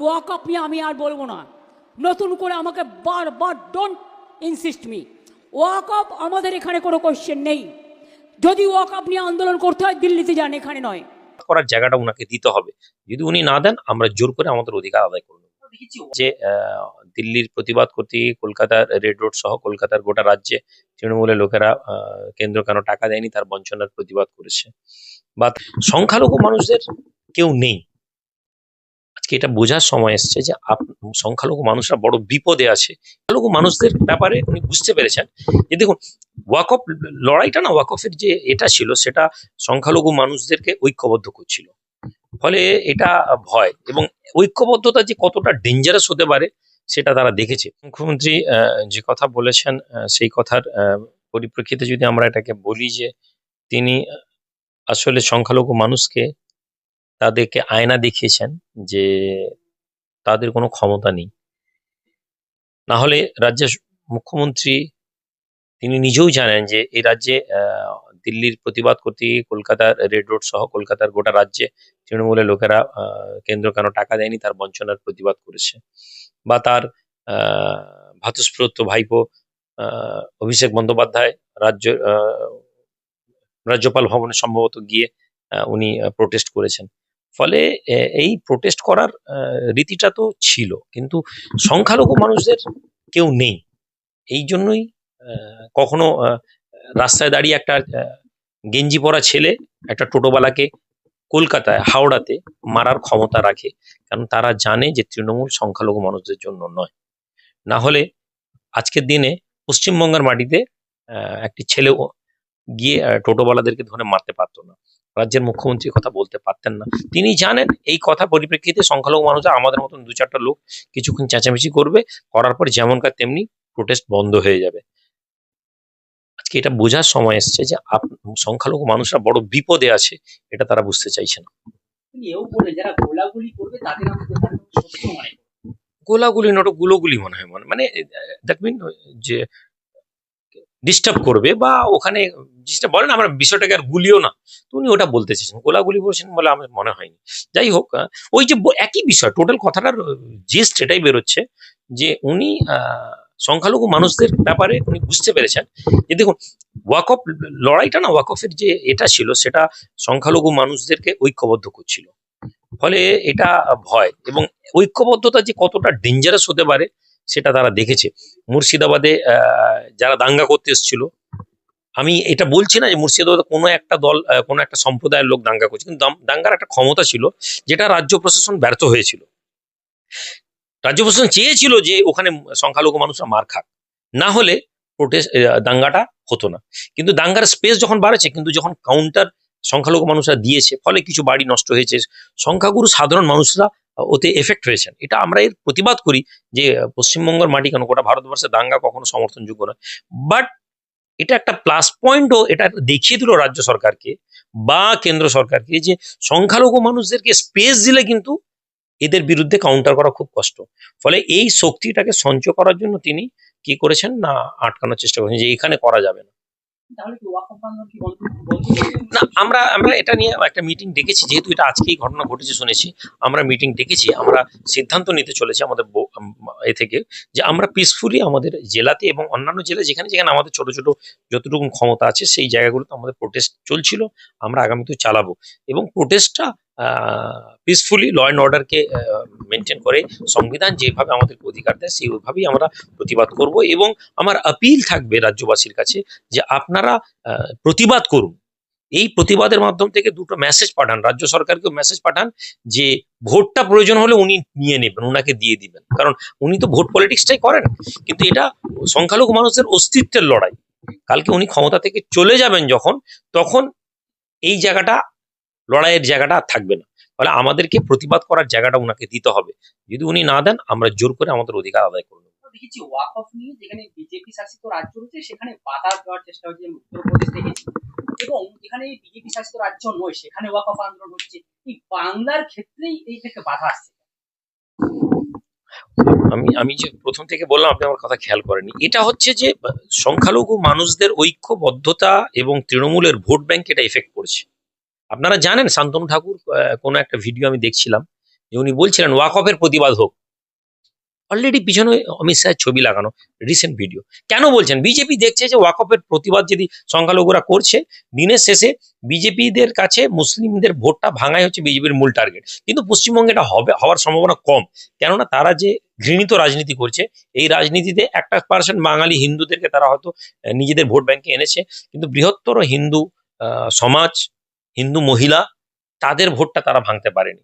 Walk up নিয়ে আমি আর বলব না। নতুন করে আমাকে বারবার don't insist me walk up আমাদের এখানে কোনো কোয়েশ্চেন নেই। যদি ওয়াক আপ নিয়ে আন্দোলন করতে হয়, দিল্লিতে যান, এখানে নয়। করার জায়গাটা ওনাকে দিতে হবে। যদি উনি না দেন, আমরা জোর করে আমাদের অধিকার আদায় করব। যে দিল্লির প্রতিবাদ করতে গিয়ে কলকাতার রেড রোড সহ কলকাতার গোটা রাজ্যে তৃণমূলের লোকেরা কেন্দ্র কেন টাকা দেয়নি, তার বঞ্চনার প্রতিবাদ করেছে। বা সংখ্যালঘু মানুষদের কেউ নেই। আজকে এটা বোঝার সময় এসছে যে সংখ্যালঘু মানুষরা বড় বিপদে আছে। সংখ্যালঘু মানুষদের ব্যাপারে উনি বুঝতে পেরেছেন। যে দেখুন ওয়াকফ লড়াইটা না ওয়াকফের যে এটা ছিল, সেটা সংখ্যালঘু মানুষদেরকে ঐক্যবদ্ধ করছিল। ফলে এটা ভয় এবং ঐক্যবদ্ধতা যে কতটা ডেঞ্জারাস হতে পারে, সেটা তারা দেখেছে। মুখ্যমন্ত্রী যে কথা বলেছেন সেই কথার পরিপ্রেক্ষিতে যদি আমরা এটাকে বলি যে তিনি আসলে সংখ্যালঘু মানুষকে তাদেরকে আয়না দেখিয়েছেন যে তাদের কোনো ক্ষমতা নেই। না হলে রাজ্যের মুখ্যমন্ত্রী তিনি নিজেও জানেন যে এই রাজ্যে দিল্লির প্রতিবাদ করতে গিয়ে কলকাতার রেড রোড সহ কলকাতার গোটা রাজ্যে তৃণমূলের লোকেরা কেন্দ্র কেন টাকা দেয়নি তার বঞ্চনার প্রতিবাদ করেছে। বা তার আহ, ভ্রাতুষ্প্রত ভাইপো অভিষেক বন্দ্যোপাধ্যায় রাজ্য রাজ্যপাল ভবনে সম্ভবত গিয়ে উনি প্রোটেস্ট করেছেন। ফলে এই প্রোটেস্ট করার রীতিটা তো ছিল। কিন্তু সংখ্যালঘু মানুষদের কেউ নেই। এই জন্যই কখনো রাস্তায় দাঁড়িয়ে একটা গেঞ্জি পরা ছেলে একটা টোটোওয়ালাকে কলকাতায় হাওড়াতে মারার ক্ষমতা রাখে। কারণ তারা জানে যে তৃণমূল সংখ্যালঘু মানুষদের জন্য নয়। না হলে আজকের দিনে পশ্চিমবঙ্গের মাটিতে একটি ছেলে গিয়ে আহ, টোটোওয়ালাদেরকে ধরে মারতে পারতো না। রাজ্যের মুখ্যমন্ত্রী কথা বলতে পারতেন না। তিনি জানেন এই কথা পরিপ্রেক্ষিতে সংখ্যালঘু মানুষ আমাদের মতন দু চারটা লোক কিছুক্ষণ চেঁচামেচি করবে করার পর যেমনকার তেমনি প্রোটেস্ট বন্ধ হয়ে যাবে। আজকে এটা বোঝার সময় এসছে যে আপ- সংখ্যালঘু মানুষরা বড় বিপদে আছে এটা তারা বুঝতে চাইছে না। গোলাগুলি মনে নট গুলোগুলি মনে হয় মনে মানে দ্যাট মিন যে ডিস্টার্ব করবে বা ওখানে জিনিসটা বলেন আমরা বিষয়টাকে আর গুলিও না। উনি ওটা বলতে চেয়েছেন গোলাগুলি বলছেন বলে আমার মনে হয়নি। যাই হোক ওই যে একই বিষয় টোটাল কথাটার জিস্ট এটাই বেরোচ্ছে যে উনি সংখ্যালঘু মানুষদের ব্যাপারে উনি বুঝতে পেরেছেন যে দেখুন ওয়াকফ লড়াইটা না ওয়াকফের যে এটা ছিল, সেটা সংখ্যালঘু মানুষদেরকে ঐক্যবদ্ধ করছিল। ফলে এটা ভয় এবং ঐক্যবদ্ধতা যে কতটা ডেঞ্জারাস হতে পারে সেটা তারা দেখেছে। মুর্শিদাবাদে যারা দাঙ্গা করতে এসেছিল, আমি এটা বলছি না যে মুর্শিদাবাদে কোনো একটা দল কোনো একটা সম্প্রদায়ের লোক দাঙ্গা করছে, কিন্তু দাঙ্গার একটা ক্ষমতা ছিল যেটা রাজ্য প্রশাসন ব্যর্থ হয়েছিল। রাজ্য প্রশাসন চেয়েছিল যে ওখানে সংখ্যালঘু মানুষরা মার খাক। না হলে প্রোটেস্ট দাঙ্গাটা হতো না। কিন্তু দাঙ্গার স্পেস যখন বাড়েছে, কিন্তু যখন কাউন্টার সংখ্যালঘু মানুষরা দিয়েছে, ফলে কিছু বাড়ি নষ্ট হয়েছে। সংখ্যাগুরু সাধারণ মানুষরা ওতে এফেক্ট হয়েছেন এটা আমরা এর প্রতিবাদ করি যে, পশ্চিমবঙ্গের মাটি কেন? গোটা ভারতবর্ষে দাঙ্গা কখনো সমর্থনযোগ্য নয়। বাট এটা একটা প্লাস পয়েন্টও এটা দেখিয়ে দিল রাজ্য সরকারকে বা কেন্দ্র সরকারকে যে, সংখ্যালঘু মানুষদেরকে স্পেস দিলে কিন্তু এদের বিরুদ্ধে কাউন্টার করা খুব কষ্ট। ফলে এই শক্তিটাকে সঞ্চয় করার জন্য তিনি কি করেছেন? না, আটকানোর চেষ্টা করেছেন যে, এখানে করা যাবে না। না, আমরা আমরা এটা নিয়ে একটা মিটিং ডেকেছি, যেহেতু এটা আজকেই ঘটনা ঘটেছে শুনেছি, আমরা মিটিং ডেকেছি, আমরা সিদ্ধান্ত নিতে চলেছি আমাদের এ থেকে যে আমরা পিসফুলি আমাদের জেলাতে এবং অন্যান্য জেলা যেখানে যেখানে আমাদের ছোট ছোট যতটুকু ক্ষমতা আছে, সেই জায়গাগুলোতে আমাদের প্রোটেস্ট চলছিল, আমরা আগামীতে চালাবো। এবং প্রোটেস্টটা পিসফুলি ল অ্যান্ড অর্ডারকে মেনটেন করে সংবিধান যেভাবে আমাদেরকে অধিকার দেয়, সেইভাবেই আমরা প্রতিবাদ করব এবং আমার আপিল থাকবে রাজ্যবাসীর কাছে যে আপনারা প্রতিবাদ করুন। এই প্রতিবাদের মাধ্যম থেকে দুটো মেসেজ পাঠান, রাজ্য সরকারকেও মেসেজ পাঠান যে ভোটটা প্রয়োজন হলে উনি নিয়ে নেবেন ওনাকে দিয়ে দিবেন। কারণ উনি তো ভোট পলিটিক্সটাই করেন, কিন্তু এটা সংখ্যালঘু মানুষের অস্তিত্বের লড়াই। কালকে উনি ক্ষমতা থেকে চলে যাবেন যখন, তখন এই জায়গাটা, লড়াইয়ের জায়গাটা থাকবে না। ফলে আমাদেরকে প্রতিবাদ করার জায়গাটা ওনাকে দিতে হবে। যদি উনি না দেন আমরা জোর করে আমাদের অধিকার আদায় করব আমরা দেখেছি ওয়াকফ নিয়ে যেখানে বিজেপি শাসিত রাজ্য রয়েছে সেখানে বাধা দেওয়ার চেষ্টা হচ্ছে উত্তরপ্রদেশ দেখেছি এবং যেখানে বিজেপি শাসিত রাজ্য নয় সেখানে ওয়াকফ আন্দোলন হচ্ছে। এই বাংলার ক্ষেত্রেই এই থেকে বাধা আসছে। আমি আমি যে প্রথম থেকে বললাম আপনি আমার কথা খেয়াল করেনি এটা হচ্ছে যে সংখ্যালঘু মানুষদের ঐক্যবদ্ধতা এবং তৃণমূলের ভোট ব্যাংক এটা এফেক্ট করছে আপনারা জানেন শান্তনু ঠাকুর কোনো একটা ভিডিও আমি দেখছিলাম, যে উনি বলছিলেন ওয়াকফের প্রতিবাদ হোক। অলরেডি পিছনে অমিত শাহের ছবি লাগানো রিসেন্ট ভিডিও কেন বলছেন? বিজেপি দেখছে যে ওয়াকফের প্রতিবাদ যদি সংখ্যালঘুরা করছে, দিনের শেষে বিজেপিদের কাছে মুসলিমদের ভোটটা ভাঙাই হচ্ছে বিজেপির মূল টার্গেট কিন্তু পশ্চিমবঙ্গে এটা হবে, হওয়ার সম্ভাবনা কম। কেননা তারা যে ঘৃণিত রাজনীতি করছে, এই রাজনীতিতে একটা পার্সেন্ট বাঙালি হিন্দুদেরকে তারা হয়তো নিজেদের ভোট ব্যাংকে এনেছে। কিন্তু বৃহত্তর হিন্দু সমাজ হিন্দু মহিলা তাদের ভোটটা তারা ভাঙতে পারেনি।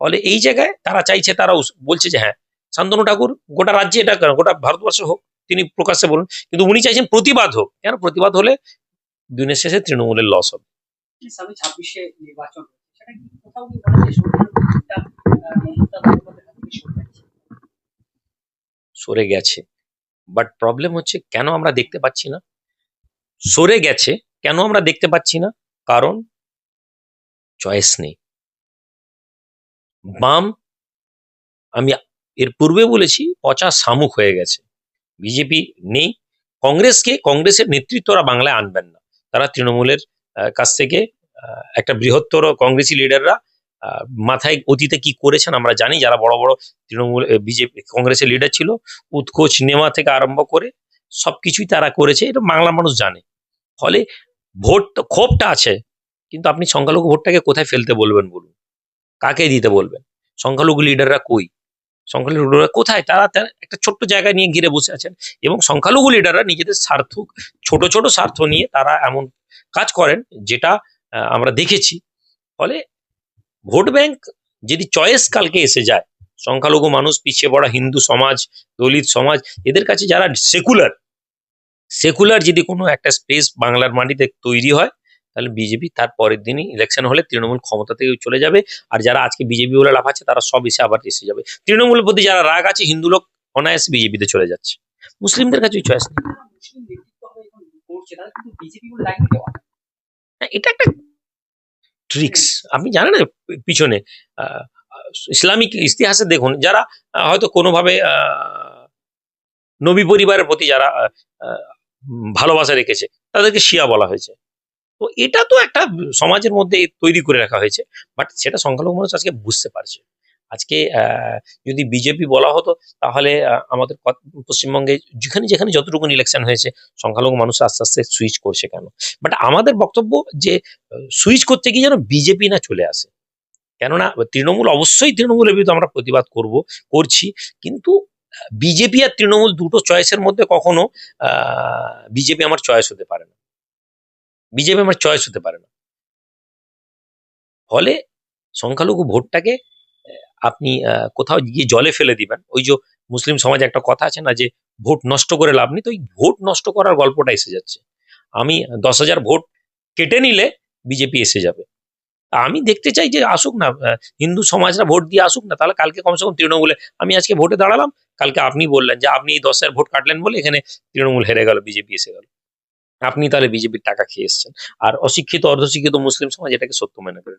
ফলে এই জায়গায় তারা চাইছে তারা বলছে যে হ্যাঁ শান্তনু ঠাকুর গোটা রাজ্যে এটা গোটা ভারতবর্ষে হোক তিনি প্রকাশ্যে বলুন কিন্তু উনি চাইছেন প্রতিবাদ হোক। কেন প্রতিবাদ হলে দিনের শেষে তৃণমূলের লস হবে। ছাব্বিশে নির্বাচন? সরে গেছে? বাট প্রবলেম হচ্ছে কেন আমরা দেখতে পাচ্ছি না? সরে গেছে কেন আমরা দেখতে পাচ্ছি না? কারণ চয়েস নেই। বাম, আমি এর পূর্বে বলেছি, পচা শামুক হয়ে গেছে। বিজেপি নেই। কংগ্রেসকে, কংগ্রেসের নেতৃত্বরা বাংলায় আনবেন না। তারা তৃণমূলের কাছ থেকে একটা বৃহত্তর কংগ্রেসি লিডাররা মাথায় অতীতে কি করেছেন আমরা জানি। যারা বড় বড় তৃণমূল বিজেপি, কংগ্রেসের লিডার ছিল, উৎকোচ নেওয়া থেকে আরম্ভ করে সবকিছুই তারা করেছে। এটা বাংলা মানুষ জানে। ফলে ভোট ক্ষোভটা আছে। কিন্তু আপনি সংখ্যালঘু ভোটটাকে কোথায় ফেলতে বলবেন বলুন? কাকে দিতে বলবেন? সংখ্যালঘু লিডাররা কই? সংখ্যালঘু লিডাররা কোথায়? তারা একটা ছোট্ট জায়গায় নিয়ে ঘিরে বসে আছেন এবং সংখ্যালঘু লিডাররা নিজেদের স্বার্থ ছোট ছোট স্বার্থ নিয়ে তারা এমন কাজ করেন যেটা আমরা দেখেছি। ফলে ভোট ব্যাংক যদি চয়েস কালকে এসে যায়, সংখ্যালঘু মানুষ, পিছিয়ে পড়া হিন্দু সমাজ, দলিত সমাজ, এদের কাছে যারা সেকুলার সেকুলার যদি কোনো একটা স্পেস বাংলার মাটিতে তৈরি হয় তাহলে বিজেপি তার পরের দিনই ইলেকশন হলে তৃণমূল ক্ষমতা থেকে চলে যাবে। আর যারা আজকে বিজেপি বলে লাফাচ্ছে তারা সব এসে আবার এসে যাবে। তৃণমূলের প্রতি যারা রাগ আছে হিন্দু লোক অনায়াসে বিজেপিতে চলে যাচ্ছে। মুসলিমদের কাছে চয়েস নেই। হ্যাঁ, এটা একটা ট্রিক্স আপনি জানেন পিছনে ইসলামিক ইতিহাসে দেখুন যারা হয়তো কোনোভাবে নবী পরিবারের প্রতি যারা ভালোবাসা রেখেছে তাদেরকে শিয়া বলা হয়েছে। তো এটা তো একটা সমাজের মধ্যে তৈরি করে রাখা হয়েছে বাট সেটা সংখ্যালঘু মানুষ আজকে বুঝতে পারছে। আজকে যদি বিজেপি বলা হতো, তাহলে আমাদের পশ্চিমবঙ্গে যেখানে যেখানে যতটুকু ইলেকশন হয়েছে, সংখ্যালঘু মানুষ আস্তে আস্তে সুইচ করছে কেন? বাট আমাদের বক্তব্য যে সুইচ করতে গিয়ে যেন বিজেপি না চলে আসে। কেননা, তৃণমূল অবশ্যই তৃণমূলের বিরুদ্ধে আমরা প্রতিবাদ করব, করছি, কিন্তু বিজেপি আর তৃণমূল দুটো চয়েসের মধ্যে কখনো বিজেপি আমার চয়েস হতে পারে না। বিজেপি আমার চয়েস হতে পারে না। ফলে সংখ্যালঘু ভোটটাকে আপনি কোথাও গিয়ে জলে ফেলে দিবেন। ওই যে মুসলিম সমাজে একটা কথা আছে না যে, ভোট নষ্ট করে লাভ নেই, তো ওই ভোট নষ্ট করার গল্পটা এসে যাচ্ছে। আমি দশ হাজার ভোট কেটে নিলে বিজেপি এসে যাবে। আমি দেখতে চাই যে আসুক না হিন্দু সমাজরা ভোট দিয়ে আসুক না, তাহলে কালকে কমসে কম তৃণমূলে আমি আজকে ভোটে দাঁড়ালাম, কালকে আপনি বললেন যে, আপনি এই দশ হাজার ভোট কাটলেন বলে এখানে তৃণমূল হেরে গেল, বিজেপি এসে গেল। আপনি তাহলে বিজেপির টাকা খেয়ে এসছেন। আর অশিক্ষিত, অর্ধশিক্ষিত মুসলিম সমাজ এটাকে সত্য মেনে করে।